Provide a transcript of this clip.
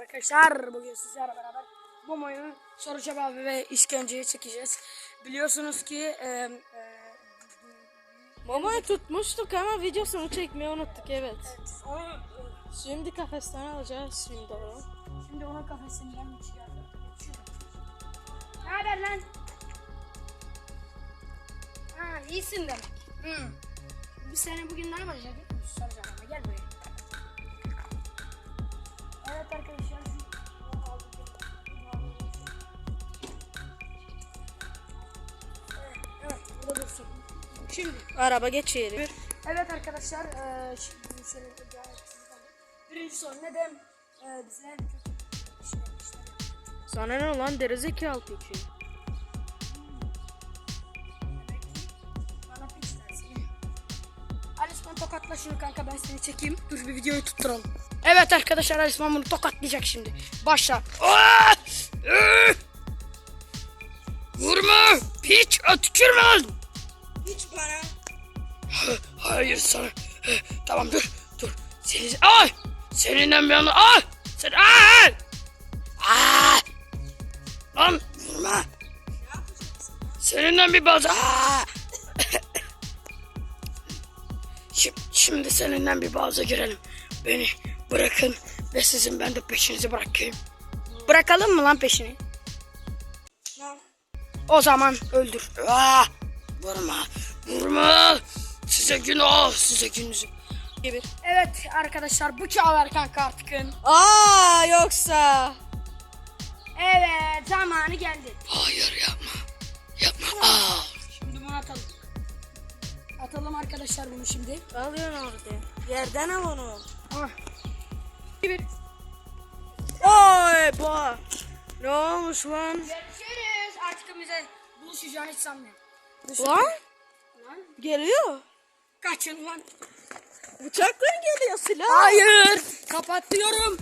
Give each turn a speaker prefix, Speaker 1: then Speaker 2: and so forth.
Speaker 1: arkadaşlar. Bugün sizlerle beraber Momo'yu soru cevabı ve işkenceye çekeceğiz. Biliyorsunuz ki e, e,
Speaker 2: Mamayı tutmuştuk ama videosunu çekmeyi unuttuk evet.
Speaker 1: onu, e,
Speaker 2: Şimdi kafesten alacağız şimdi onu.
Speaker 1: şimdi onun kafesinden çıkardım. Ne haber lan? Ha iyisin demek. Hı. Biz seni bugün ne yapacağız? Soracağım ama gel buraya. Şimdi
Speaker 2: Araba geçiyor.
Speaker 1: Evet arkadaşlar, eee şimdi şöyle. Birinci soru neden eee bize işler
Speaker 2: Sana ne lan derizekalı peki?
Speaker 1: dersin. Alisman tokatla şunu kanka ben seni çekeyim. Dur bir videoyu tutturalım. Evet arkadaşlar Alisman bunu tokatlayacak şimdi. Başla. Aa! Ee! Vurma! Piç! Tükürme lan!
Speaker 2: Bana.
Speaker 1: Hayır sana. Tamam dur. Dur. Seni ay! Seninle bir anda ay! Sen ay! Ay! Lan vurma. Seninle bir bazı. Şimdi, şimdi seninle bir bazı girelim. Beni bırakın ve sizin ben de peşinizi bırakayım. Bırakalım mı lan peşini? O zaman öldür. Aa! Vurma. Vurma. Size günah. Size gününüzü.
Speaker 2: Gibi.
Speaker 1: Evet arkadaşlar bıçağı ver kanka artık.
Speaker 2: Aa yoksa.
Speaker 1: Evet zamanı geldi.
Speaker 3: Hayır yapma. Yapma. Aa.
Speaker 1: Şimdi bunu atalım. Atalım arkadaşlar bunu şimdi.
Speaker 2: Alıyorsun orada. Yerden al onu.
Speaker 1: Ah. Bir.
Speaker 2: Oy bu. Ne olmuş lan?
Speaker 1: Görüşürüz. Artık bize buluşacağını hiç sanmıyorum.
Speaker 2: Lan
Speaker 1: Lan.
Speaker 2: geliyor.
Speaker 1: Kaçın lan.
Speaker 2: Bıçakla geliyor silah.
Speaker 1: Hayır. Kapatıyorum.